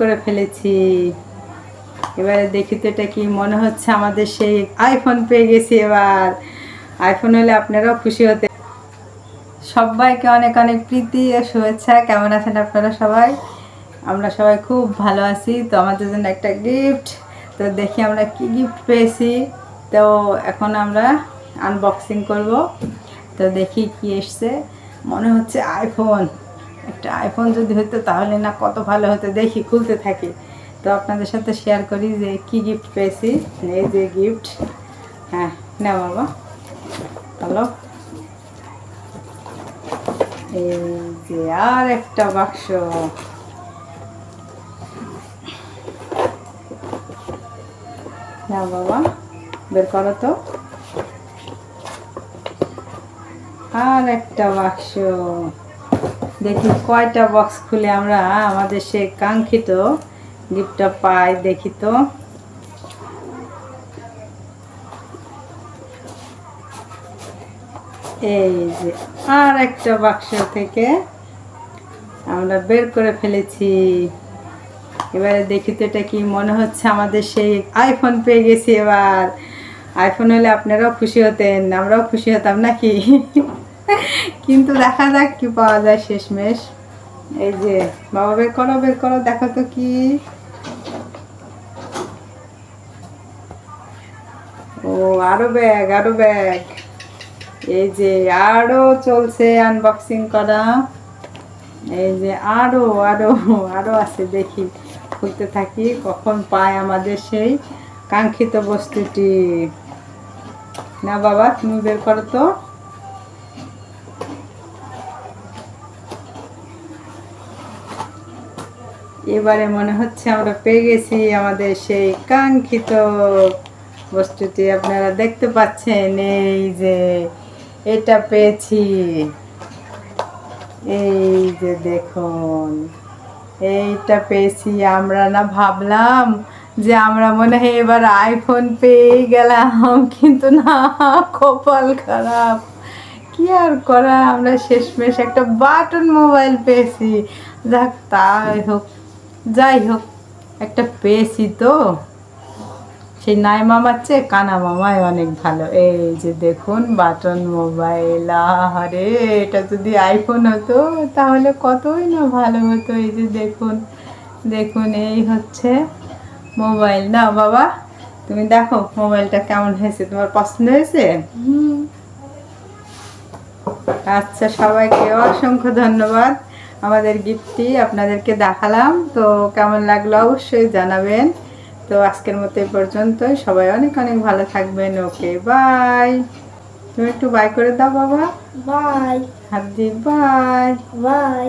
করে ফেলেছি। এবারে দেখি তো এটা কি মনে হচ্ছে আমাদের সেই আইফোন পেয়ে গেছি এবার। আইফোন হলে আপনারাও খুশি হতে সবাইকে অনেক অনেক প্রীতি ও শুভেচ্ছা। কেমন আছেন আপনারা সবাই? আমরা সবাই খুব ভালো আছি। তো আমাদের জন্য একটা গিফট তো দেখি আমরা কি গিফট পেয়েছি। তো এখন আমরা আনবক্সিং করব। তো দেখি কি এসছে। মনে হচ্ছে আইফোন একটা আইফোন যদি হতো তাহলে না কত ভালো হতো, দেখি খুলতে থাকি। তো আপনাদের সাথে শেয়ার করি যে কি গিফট পেয়েছি। এই যে গিফট হ্যাঁ না বাবা। হ্যালো। এই যে আর একটা বাক্স। না বাবা, বের করো তো। আর একটা বাক্স। দেখি কয়টা বক্স খুলে আমরা আমাদের সেই কাঙ্ক্ষিত গিফটটা পাই দেখি তো। এই যে আর একটা বাক্স থেকে আমরা বের করে ফেলেছি। এবারে দেখি তো এটা কি মনে হচ্ছে আমাদের সেই আইফোন পেয়ে গেছি এবার। আইফোন হলে আপনারাও খুশি হতেন, আমরাও খুশি হতাম নাকি? কিন্তু দেখা যাক কি পাওয়া যায় শেষমেশ। এই যে, বাবা বের করো বের করো, দেখো তো কি। ও, আরও ব্যাগ আরও ব্যাগ। এই যে, আরও চলছে আনবক্সিং করা। এই যে, আরও আরও আরও আছে, দেখি খুলতে থাকি, কখন পায় আমাদের সেই কাঙ্ক্ষিত বস্তুটি। না বাবা, তুমি বের করো তো। এবারে মনে হচ্ছে আমরা পেয়ে গেছি আমাদের সেই কাঙ্ক্ষিত বস্তুটি। আপনারা দেখতে পাচ্ছেন এই যে এটা পেয়েছি। এই যে দেখুন, এইটা পেয়েছি আমরা না ভাবলাম যে আমরা মনে হয় এবার আইফোন পেয়ে গেলাম, কিন্তু না, কপাল খারাপ। কি আর করা, আমরা শেষমেশ একটা বাটন মোবাইল পেয়েছি। যাক, তাই হোক। যাই হোক একটা পেয়েছি তো। সেই নাই মামার চেয়ে কানা মামাই অনেক ভালো। এই যে দেখুন বাটন মোবাইল আরে এটা যদি আইফোন হতো তাহলে কতই না ভালো হতো। এই যে দেখুন দেখুন এই হচ্ছে মোবাইল। না বাবা তুমি দেখো মোবাইলটা কেমন হয়েছে। তোমার পছন্দ হয়েছে? আচ্ছা সবাইকে অসংখ্য ধন্যবাদ। আমাদের গিফটটি আপনাদেরকে দেখালাম। তো কেমন লাগল অবশ্যই জানাবেন। তো আজকের মতো এই পর্যন্তই। সবাই অনেক অনেক ভালো থাকবেন। Okay bye. তুমি একটু বাই করে দাও বাবা। বাই। হাত দি বাই। বাই।